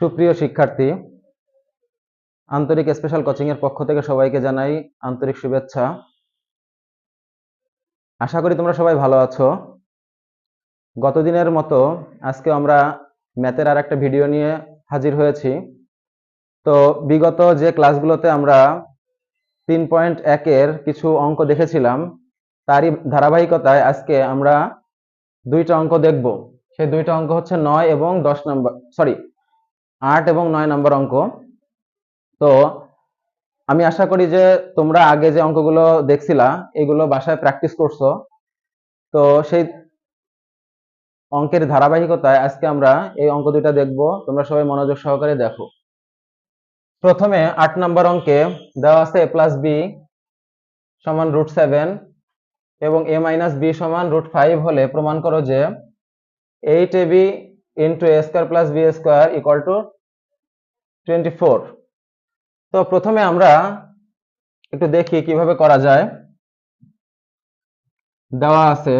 সুপ্রিয় শিক্ষার্থী, আন্তরিক স্পেশাল কোচিং এর পক্ষ থেকে সবাইকে জানাই আন্তরিক শুভেচ্ছা। আশা করি তোমরা সবাই ভালো আছো। গতদিনের মতো আজকে আমরা ম্যাথের আর একটা ভিডিও নিয়ে হাজির হয়েছি। তো বিগত যে ক্লাসগুলোতে আমরা তিন পয়েন্ট একের কিছু অঙ্ক দেখেছিলাম, তারই ধারাবাহিকতায় আজকে আমরা দুইটা অঙ্ক দেখব। সেই দুইটা অঙ্ক হচ্ছে নয় এবং দশ নম্বর সরি আট এবং নয় নম্বর অঙ্ক। তো আমি আশা করি যে তোমরা আগে যে অঙ্কগুলো দেখছিলা, এগুলো বাসায় প্র্যাকটিস করছ। তো সেই অঙ্কের ধারাবাহিকতায় আজকে আমরা এই অঙ্ক দুইটা দেখব। তোমরা সবাই মনোযোগ সহকারে দেখো। প্রথমে আট নম্বর অঙ্কে দেওয়া আছে এ প্লাস বি সমান রুট সেভেন এবং এ মাইনাস বি সমান রুট ফাইভ হলে প্রমাণ করো যে eight A B into A square plus B square equal to twenty four তো প্রথমে আমরা একটু দেখি কীভাবে করা যায়। দেওয়া আছে।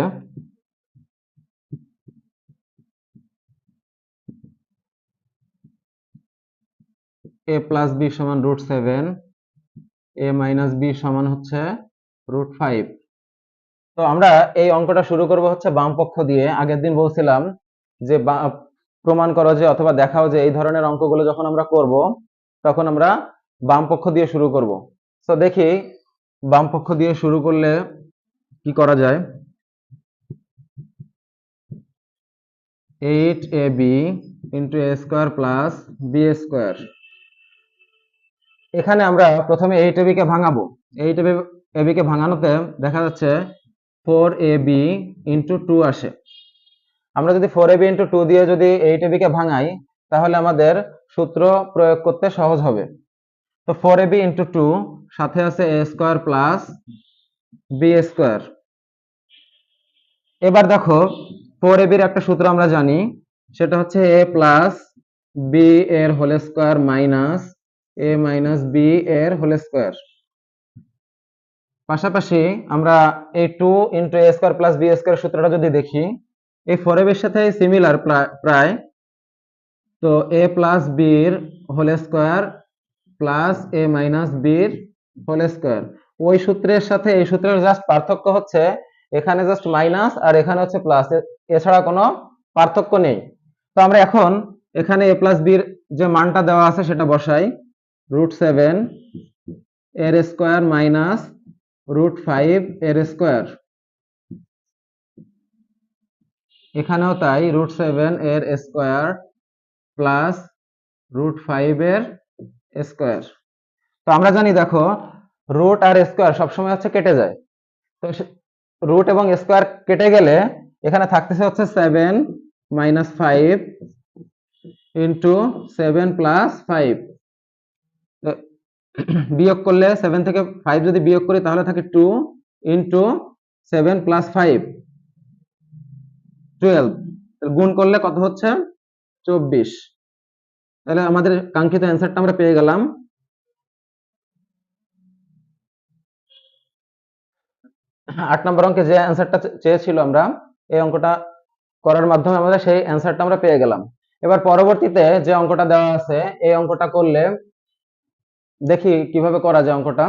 এ প্লাস বি সমান root seven A minus B সমান হচ্ছে রুট ফাইভ তো আমরা এই অঙ্কটা শুরু করব হচ্ছে বাম পক্ষ দিয়ে। আগের দিন বলছিলাম যে প্রমাণ করো যে অথবা দেখাও যে এই ধরনের অঙ্কগুলো যখন আমরা করব, তখন আমরা বাম পক্ষ দিয়ে শুরু করব। তো দেখি বাম পক্ষ দিয়ে শুরু করলে কি করা যায়? Eight A B into A square plus B square এখানে আমরা প্রথমে এইট এবি কে ভাঙাবো। এইট এবি কে ভাঙানোতে দেখা যাচ্ছে four A B into two আসে। আমরা যদি ফোর এবি ইন্টু টু দিয়ে যদি এইট এবি কে ভাঙাই, তাহলে আমাদের সূত্র প্রয়োগ করতে সহজ হবে। তো ফোর এবি ইন্টু টু সাথে আছে A square plus B square এবার দেখো ফোর এ এবির একটা সূত্র আমরা জানি, সেটা হচ্ছে এ প্লাস বি এর whole square minus A minus B এর হোল স্কোয়ার পাশাপাশি আমরা এই two into A square plus B square সূত্রটা যদি দেখি এই ফোর এর সাথে সিমিলার প্রায়। তো এ প্লাস বির whole square plus A minus বির হোল স্কোয়ার ওই সূত্রের সাথে এই সূত্রের জাস্ট পার্থক্য হচ্ছে, এখানে জাস্ট মাইনাস আর এখানে হচ্ছে প্লাস এছাড়া কোনো পার্থক্য নেই। তো আমরা এখন এখানে এ প্লাস বির যে মানটা দেওয়া আছে সেটা বসাই। রুট সেভেন এর স্কোয়ার মাইনাস রুট ফাইভ এর স্কোয়ার এখানেও তাই রুট সেভেন এর স্কোয়ার প্লাস রুট ফাইভ এর স্কোয়ার তো আমরা জানি দেখো রুট আর স্কোয়ার সবসময় হচ্ছে কেটে যায়। তো রুট এবং স্কোয়ার কেটে গেলে এখানে থাকতেছে হচ্ছে seven minus five into seven plus five বিয়োগ করলে সেভেন থেকে ফাইভ যদি বিয়োগ করি তাহলে থাকে two into seven plus five twelve গুণ করলে কত হচ্ছে? চব্বিশ। তাহলে আমাদের কাঙ্ক্ষিত অ্যান্সারটা আমরা পেয়ে গেলাম। আট নম্বর অঙ্কে যে অ্যান্সারটা চেয়েছিল আমরা, এই অঙ্কটা করার মাধ্যমে আমাদের সেই অ্যান্সারটা আমরা পেয়ে গেলাম। এবার পরবর্তীতে যে অঙ্কটা দেওয়া আছে, এই অঙ্কটা করলে দেখি কীভাবে করা যায় অঙ্কটা।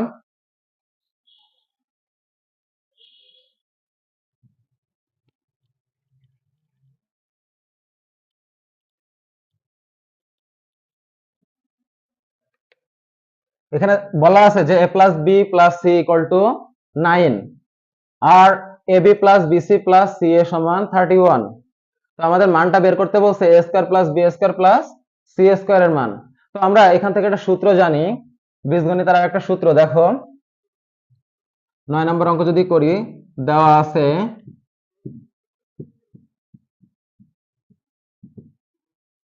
এখানে বলা আছে যে A plus B plus C equal to nine R A B plus B C plus C A সমান থার্টি ওয়ান তো আমাদের মানটা বের করতে বলছে A square plus B square plus C square এর মান। তো আমরা এখান থেকে একটা সূত্র জানি, বীজগণিতের আর একটা সূত্র, দেখো। নয় নম্বর অঙ্ক যদি করি, দেওয়া আছে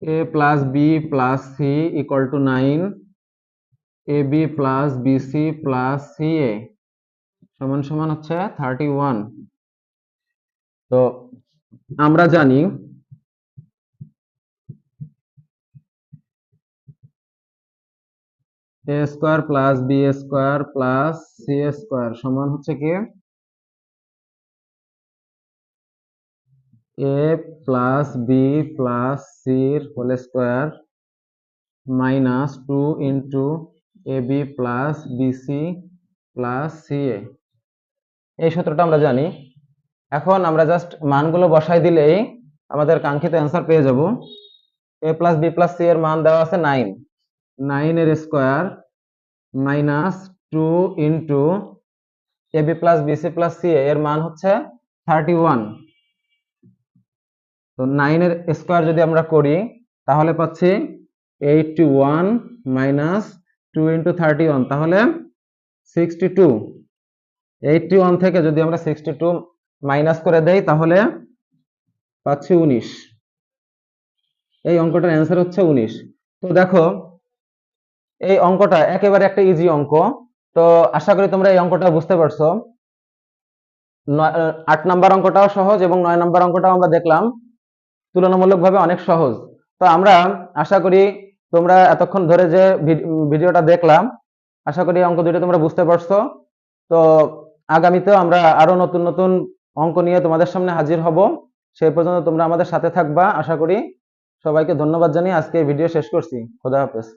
A plus B plus C equal to nine A B plus B C plus C A সমান সমান হচ্ছে থার্টি ওয়ান তো আমরা জানি A square plus B square plus C square সমান হচ্ছে কি? A plus B plus sir whole square minus two into A B plus B C plus C A এই সূত্রটা আমরা জানি। এখন আমরা জাস্ট মানগুলো বসাই দিলেই আমাদের কাঙ্ক্ষিত অ্যান্সার পেয়ে যাব। A plus B plus C এর মান দেওয়া আছে নাইন নাইনের square minus two into A B plus B C plus C এর মান হচ্ছে থার্টি ওয়ান তো নাইনের স্কোয়ার যদি আমরা করি, তাহলে পাচ্ছি eighty one minus two into thirty one তাহলে সিক্সটি টু এইটটি ওয়ান থেকে যদি আমরা সিক্সটি টু মাইনাস করে দেই, তাহলে পাচ্ছি উনিশ। এই অঙ্কটার অ্যান্সার হচ্ছে উনিশ। তো দেখো, এই অঙ্কটা একেবারে একটা ইজি অঙ্ক। তো আশা করি তোমরা এই অঙ্কটা বুঝতে পারছ। আট নাম্বার অঙ্কটাও সহজ এবং নয় নাম্বার অঙ্কটাও আমরা দেখলাম তুলনামূলকভাবে অনেক সহজ। তো আমরা আশা করি তোমরা এতক্ষণ ধরে যে ভিডিওটা দেখলাম, আশা করি অঙ্ক দুটো তোমরা বুঝতে পারছ। তো আগামীতেও আমরা আরও নতুন নতুন অঙ্ক নিয়ে তোমাদের সামনে হাজির হব। সেই পর্যন্ত তোমরা আমাদের সাথে থাকবা, আশা করি সবাইকে ধন্যবাদ জানিয়ে আজকে ভিডিও শেষ করছি। খোদা হাফেজ।